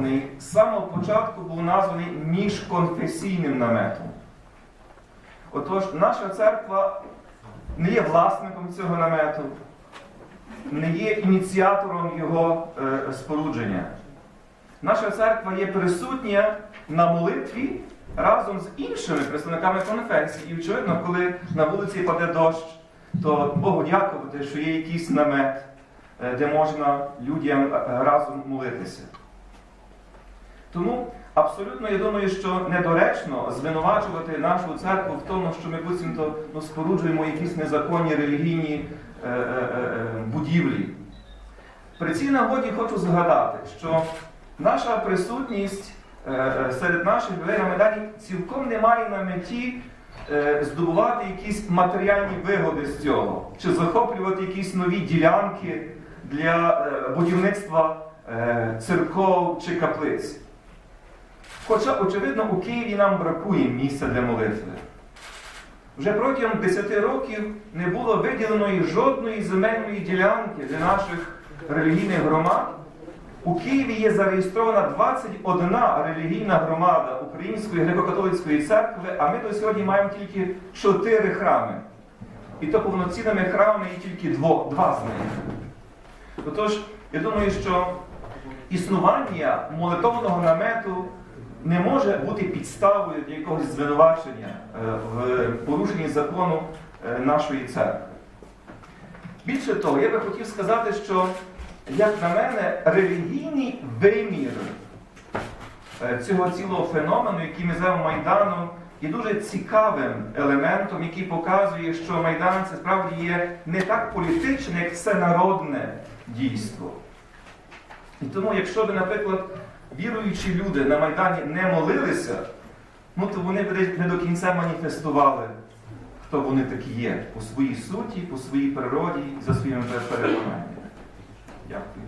засновлений з самого початку був названий міжконфесійним наметом. Отож, наша церква не є власником цього намету, не є ініціатором його е, спорудження. Наша церква є присутня на молитві разом з іншими представниками конфесії. І, очевидно, коли на вулиці паде дощ, то Богу дякувати, що є якийсь намет, е, де можна людям е, разом молитися. Тому абсолютно я думаю, що недоречно звинувачувати нашу церкву в тому, що ми буцімто ну, споруджуємо якісь незаконні релігійні е, е, е, будівлі. При цій нагоді хочу згадати, що наша присутність серед наших людей Майдані цілком не має на меті здобувати якісь матеріальні вигоди з цього, чи захоплювати якісь нові ділянки для будівництва церков чи каплиць. Хоча, очевидно, у Києві нам бракує місця для молитви. Вже протягом 10 років не було виділеної жодної земельної ділянки для наших релігійних громад. У Києві є зареєстрована 21 релігійна громада Української греко-католицької церкви, а ми до сьогодні маємо тільки 4 храми. І то повноцінними храмами є тільки дво, два з них. Отож, я думаю, що існування молитовного намету не може бути підставою для якогось звинувачення е, в порушенні закону е, нашої церкви. Більше того, я би хотів сказати, що, як на мене, релігійний вимір е, цього цілого феномену, який ми звемо Майданом, є дуже цікавим елементом, який показує, що Майдан це справді є не так політичне, як всенародне дійство. І тому, якщо би, наприклад, віруючі люди на Майдані не молилися, ну то вони б не до кінця маніфестували, хто вони такі є по своїй суті, по своїй природі, за своїми переконаннями. Дякую.